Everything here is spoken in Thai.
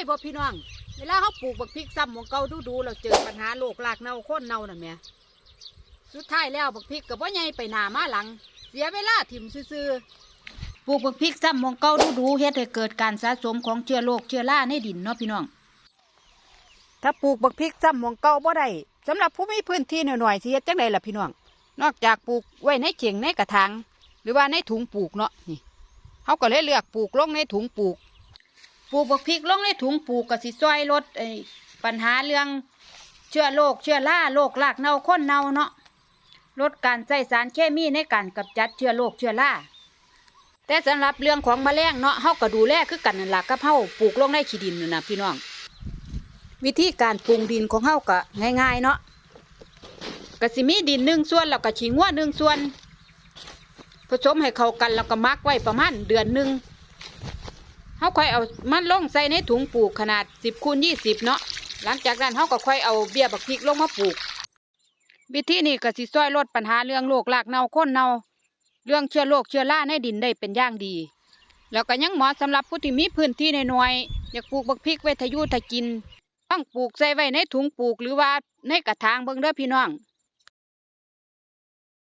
ยบ่พี่น้อง เวลาเขาปลูกบักพริกซ้ำของเก่าดูดูเราเจอปัญหาโรครากเน่าโค่นเน่านั่นแหม่สุดท้ายแล้วบักพริกกับว่าใหญ่ไปหนามาหลัง เสียเวลาถิ่มซื่อๆปลูกบักพริกซ้ำของเก่าดูดูเฮ็ดให้เกิดการสะสมของเชื้อโรคเชื้อราในดินเนาะพี่น้อง ถ้าปลูกบักพริกซ้ำของเก่าบ่ได้สำหรับผู้มีพื้นที่หน่อยๆสิเฮ็ดจังไดล่ะพี่น้อง นอกจากปลูกไว้ในเข่งในกระถางหรือว่าในถุงปลูกเนาะนี่เขาก็เลยเลือกปลูกลงในถุงปลูก ปลูกบักพริกลงในถุงปลูกกสิช่วยลดไอ้ปัญหาเรื่องเชื้อโรคเชื้อราโรครากเน่าค้นเน่าเนาะลดการใช้สารเคมีในการกำจัดเชื้อโรคเชื้อราแต่สำหรับเรื่องของแมลงเนาะเฮาก็ดูแลคือกันนั่นล่ะกับเฮาปลูกลงในขี้ดินนั่นน่ะพี่น้อง วิธีการปรุงดินของเฮาก็ง่ายๆเนาะก็สิมีดินหนึ่งส่วนแล้วก็ฉีงัวหนึ่งส่วน ผสมให้เข้ากันแล้วก็มักไว้ประมาณเดือนหนึ่ง เขาค่อยเอามันลงใส่ในถุงปลูกขนาดสิบคูณยี่สิบเนาะหลังจากนั้นเขาก็ค่อยเอาเบี้ยบักพริกลงมาปลูก วิธีนี้ก็สิช่วยลดปัญหาเรื่องโรครากเน่าโค้นเน่าเรื่องเชื้อโรคเชื้อราในดินได้เป็นอย่างดี แล้วก็ยังเหมาะสำหรับผู้ที่มีพื้นที่น้อยๆอยากปลูกบักพริกไว้ทะยุทะกินต้องปลูกใส่ไว้ในถุงปลูกหรือว่าในกระถางเบิ่งเด้อพี่น้อง